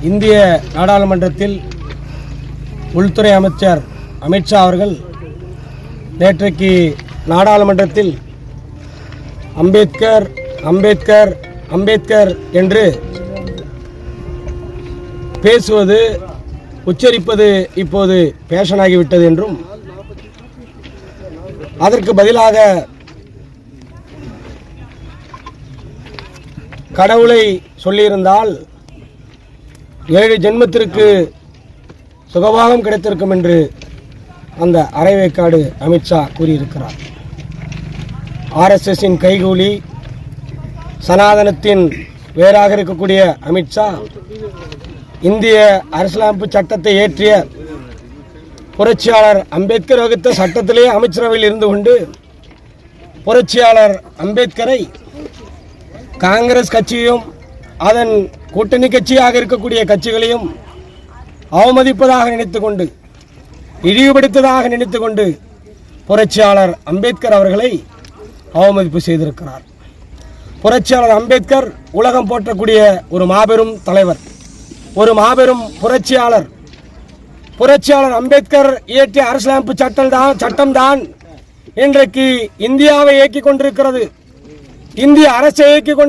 இந்திய நாடாளுமன்றத்தில் உள்துறை அமைச்சர் அமித்ஷா அவர்கள் நேற்றைக்கு நாடாளுமன்றத்தில் அம்பேத்கர் அம்பேத்கர் அம்பேத்கர் என்று பேசுவது உச்சரிப்பது இப்போது பேஷனாகிவிட்டது என்றும் அதற்கு பதிலாக கடவுளை சொல்லியிருந்தால் ஏழு ஜென்மத்திற்கு சுகபாகம் கிடைத்திருக்கும் என்று அந்த அரைவேக்காடு அமித்ஷா கூறியிருக்கிறார். ஆர்எஸ்எஸின் கைகூலி சனாதனத்தின் வேறாக இருக்கக்கூடிய அமித்ஷா இந்திய அரசியலமைப்பு சட்டத்தை ஏற்றிய புரட்சியாளர் அம்பேத்கர் வகுத்த சட்டத்திலே அமைச்சரவையில் இருந்து கொண்டு புரட்சியாளர் அம்பேத்கரை காங்கிரஸ் கட்சியும் அதன் கூட்டணி கட்சியாக இருக்கக்கூடிய கட்சிகளையும் அவமதிப்பதாக நினைத்துக்கொண்டு இழிவுபடுத்ததாக நினைத்துக்கொண்டு புரட்சியாளர் அம்பேத்கர் அவர்களை அவமதிப்பு செய்திருக்கிறார். புரட்சியாளர் அம்பேத்கர் உலகம் போற்றக்கூடிய ஒரு மாபெரும் தலைவர் ஒரு மாபெரும் புரட்சியாளர். புரட்சியாளர் அம்பேத்கர் இயற்றிய அரசியலமைப்பு சட்டம் தான் சட்டம்தான் இன்றைக்கு இந்தியாவை இயக்கிக் கொண்டிருக்கிறது. இந்திய அரசை இயக்கிக் கொண்டு